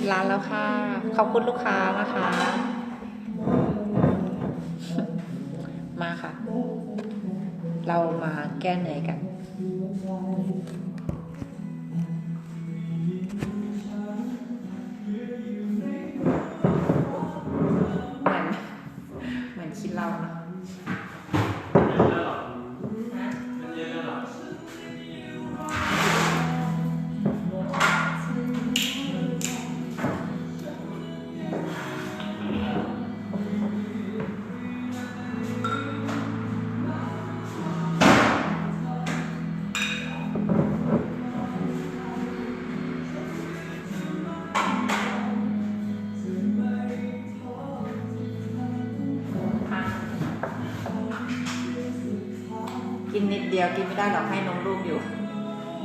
ปิดร้านแล้วค่ะ ขอบคุณลูกค้านะคะ มาค่ะ เรามาแก้เหนื่อยกัน กินนิดเดียวกินไม่ได้หรอกให้นมลูกอยู่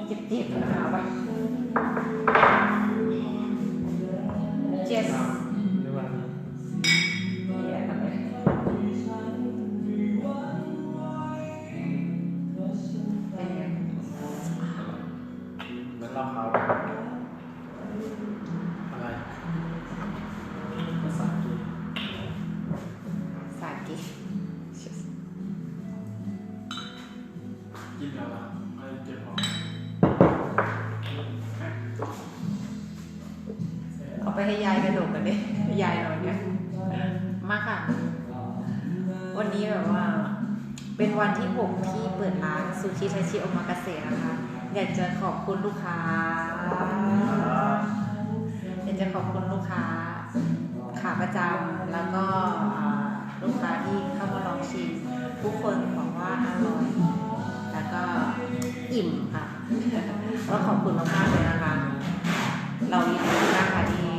จิบจิบๆเอาไป กินแล้วอะไม่เก็บของเอาไปให้ยายกระดกกันดิยายนอนเนี่ยมาค่ะ วันนี้แบบว่า เป็นวันที่หกที่เปิดร้านซูชิไทชิโอมากาเสะนะคะ อยากจะขอบคุณลูกค้า อยากจะขอบคุณลูกค้าขาประจำแล้วก็ลูกค้าที่เข้ามาลองชิมทุกคนบอกว่าอร่อย ก็ขอบคุณมากๆเลยนะคะ เรายินดีมากค่ะที่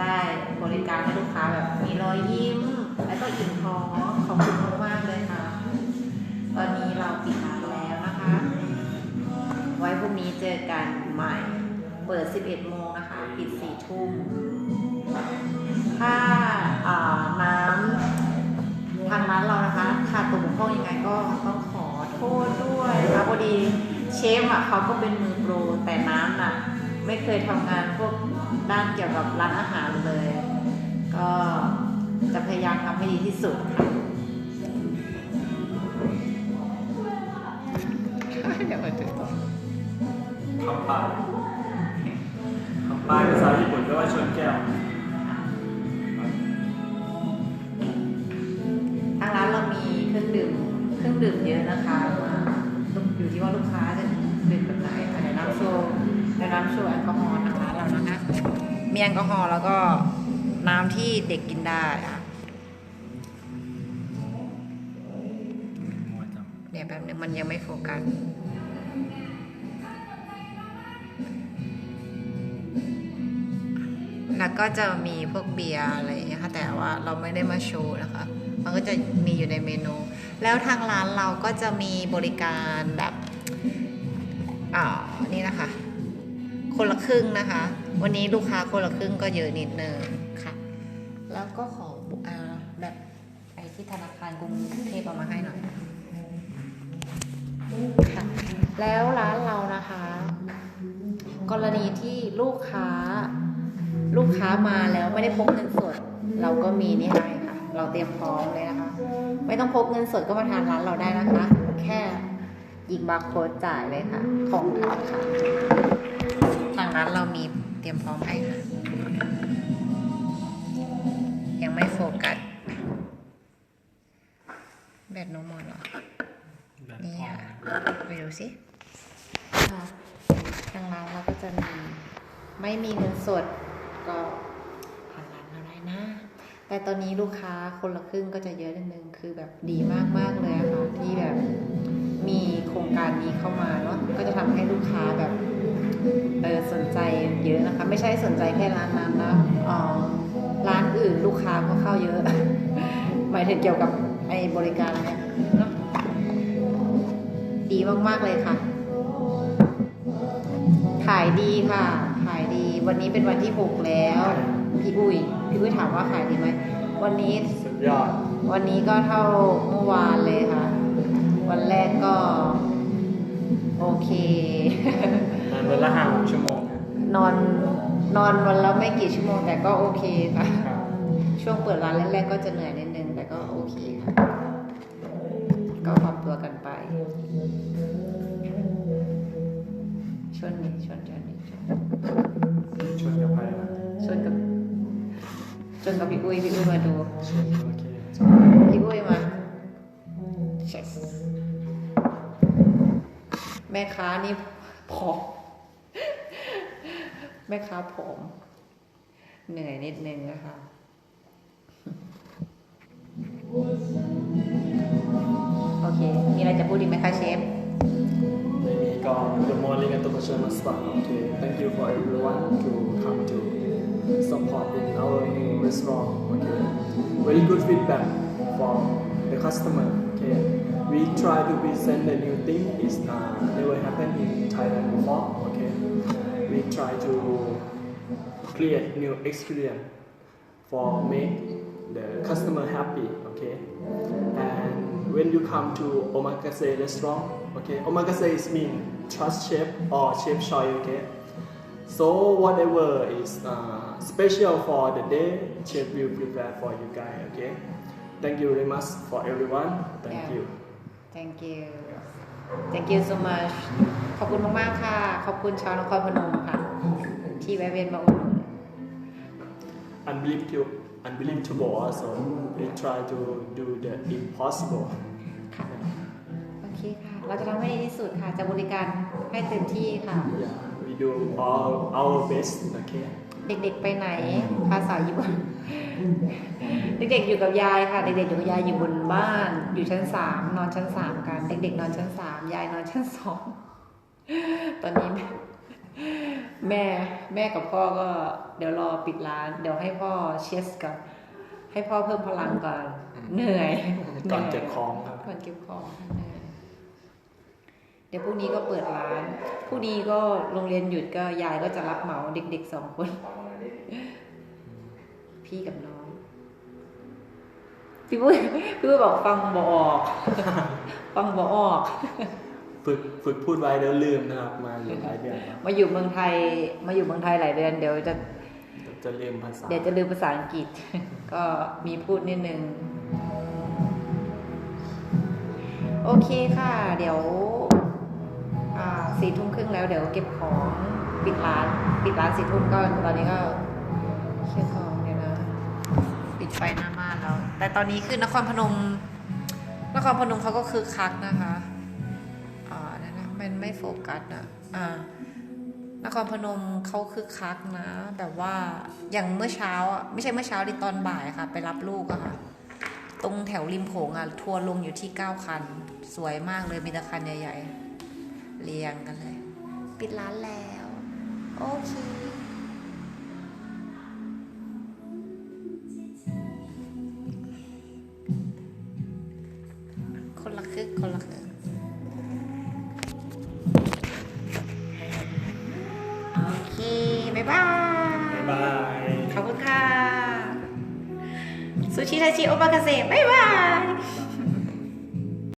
ได้บริการให้ลูกค้าแบบมีรอยยิ้ม แล้วก็อิ่มท้องขอบคุณมากๆเลยค่ะ ตอนนี้เราปิดร้านแล้วนะคะ ไว้พรุ่งนี้เจอกันใหม่ เปิด 11 โมงนะคะ ปิด 4 ทุ่ม ถ้าอ่าน้ำทางร้านเรานะคะขาดตกบกพร่องยังไงก็ต้องขอโทษด้วยนะคะพอดี ฟอะเขาก็เป็นมือโปรแต่น้ำน่ะไม่เคยทำงานพวกด้านเกี่ยวกับร้านอาหารเลย ก็จะพยายามทำให้ดีที่สุดค่ะเดี๋ยวมาถึงต่อคำปลายคำปลายภาษาญี่ปุ่นก็ว่าชนแก้วทางร้านเรามีเครื่องดื่มเครื่องดื่มเยอะนะคะอยู่ที่ว่าลูกค้าจะ ดื่มแบบไหนค่ะเดี๋ยวน้ำโชว์เดี๋ยวน้ำโชว์แอลกอฮอล์ทางร้านเรานะคะมีแอลกอฮอล์แล้วก็น้ำที่เด็กกินได้ค่ะเดี๋ยวแป๊บนึงมันยังไม่โฟกัสแล้วก็จะมีพวกเบียร์อะไรอย่างเงี้ยค่ะแต่ว่าเราไม่ได้มาโชว์นะคะ มันก็จะมีอยู่ในเมนู แล้วทางร้านเราก็จะมีบริการแบบ นี่นะคะ คนละครึ่งนะคะ วันนี้ลูกค้าคนละครึ่งก็เยอะนิดนึงค่ะ แล้วก็ขออ่าแบบไอ้ที่ธนาคารกรุงเทพเอามาให้หน่อยค่ะ แล้วร้านเรานะคะ กรณีที่ลูกค้า ลูกค้ามาแล้วไม่ได้พกเงินสด เราก็มีนี่ให้ค่ะ เราเตรียมพร้อมเลยนะคะ ไม่ต้องพกเงินสดก็มาทานร้านเราได้นะคะ แค่ ยิบบาร์โค้ดจ่ายเลยค่ะ ของทางค่ะ ทางร้านเรามีเตรียมพร้อมให้ค่ะ ยังไม่โฟกัส แบตโนมอนเหรอแบบนี่อ่อค่ะนไปดูสิค่ะทางร้านเราก็จะมี ไม่มีเงินสดก็ผ่านร้านเราได้นะ แต่ตอนนี้ลูกค้าคนละครึ่งก็จะเยอะนิดนึง คือแบบดีมากๆเลยอะค่ะ ที่แบบ มีโครงการนี้เข้ามาเนาะก็จะทำให้ลูกค้าแบบเออสนใจเยอะนะคะ ไม่ใช่สนใจแค่ร้านนั้นนะอ๋อร้านอื่นลูกค้าก็เข้าเยอะ หมายถึงเกี่ยวกับไอ้บริการเนี่ยเนาะดีมากๆเลยค่ะขายดีค่ะขายดี วันนี้เป็นวันที่หกแล้ว พี่อุ้ยพี่อุ้ยถามว่าขายดีไหมวันนี้สุดยอดวันนี้ก็เท่าเมื่อวานเลยค่ะ วันแรกก็ โอเคนอนวันละห้าหกชั่วโมงนอนนอนวันละไม่กี่ชั่วโมงแต่ก็โอเคค่ะ ครับช่วงเปิดร้านแรกๆก็จะเหนื่อยนิดนึง แต่ก็โอเคค่ะ ก็ปรับตัวกันไป ชนนี่ชนชนนี่ชนชวนกับใครนะชนกับชนกับพี่อุ้ยพี่อุ้ยมาดู ชวนโอเค พี่อุ้ยมา Yes แม่ค้านี่ผอมแม่ค้าผอมเหนื่อยนิดนึงนะคะโอเค มีอะไรจะพูดอีกไหมคะเชฟไม่มีก็ Good morning อัตโตเชมัสตาโอเค Thank you for everyone to come to support in our new restaurant okay very good feedback from the customer okay we try to present the new thing is uh, never happened in Thailand before okay? We try to create new experience for make the customer happy okay? And when you come to omakase restaurant okay? Omakase is mean trust chef or chef choice okay? So whatever is uh, special for the day chef will prepare for you guys okay? Thank you very much for everyone. Thank Yeah. you thank you thank you so much ขอบคุณมากๆค่ะ ขอบคุณชาวนครพนมค่ะ ที่แวะเวียนมาอุดหนุน unbelievable unbelievable also we try to do the impossible ค่ะ โอเคค่ะ เราจะทำให้ดีที่สุดค่ะ จะบริการให้เต็มที่ค่ะ yeah we do all our best okay เด็กๆไปไหนภาษาญี่ปุ่น เด็กๆอยู่กับยายค่ะ เด็กๆอยู่กับยายอยู่บนบ้าน อยู่ชั้นสามนอนชั้นสามกัน เด็กๆ นอนชั้นสามยายนอนชั้นสอง ตอนนี้แม่แม่แม่กับพ่อก็เดี๋ยวรอปิดร้าน เดี๋ยวให้พ่อเชสก่อนให้พ่อเพิ่มพลังก่อน เหนื่อย ก่อนหยเก็บของครับก่อนเก็บของเหนื่อยเดี๋ยวพรุ่งนี้ก็เปิดร้านพรุ่งนี้ก็โรงเรียนหยุดก็ยายก็จะรับเหมาเด็กๆสองคน พี่กับน้อง พี่ปุ้ยพี่ปุ้ยบอกฟังบออกฟังบออก ฝึกฝึกพูดไว้เดี๋ยวลืมนะครับ มาอยู่หลายเดือนแล้วมาอยู่เมืองไทย มาอยู่เมืองไทยหลายเดือนเดี๋ยวจะเดี๋ยวจะลืมภาษา เดี๋ยวจะลืมภาษาอังกฤษ ก็มีพูดนิดนึง โอเคค่ะ เดี๋ยวอ่า สี่ทุ่มครึ่งแล้วเดี๋ยวเก็บของปิดร้าน ปิดร้านสี่ทุ่มก็ตอนนี้ก็เคลียร์ของเดี๋ยวนะปิดไฟหน้าบ้านแล้ว แต่ตอนนี้คือนครพนม นครพนมเขาก็คือคักนะคะอ่าเดี๋ยนะมันไม่โฟกัสอะอ่านครพนมเขาคือคักนะ แบบว่าอย่างเมื่อเช้าอะไม่ใช่เมื่อเช้าดิตอนบ่ายค่ะ ไปรับลูกอะค่ะ ตรงแถวริมโขงอะทัวร์ลงอยู่ที่เก้าคัน สวยมากเลยมีแต่คันใหญ่ๆ เรียงกันเลย ปิดร้านแล้ว โอเคคนละครึ่งคนละครึ่งโอเค บ๊ายบายบ๊ายบาย ขอบคุณค่ะ ซูชิไทชิโอปากาเซบ๊ายบายบ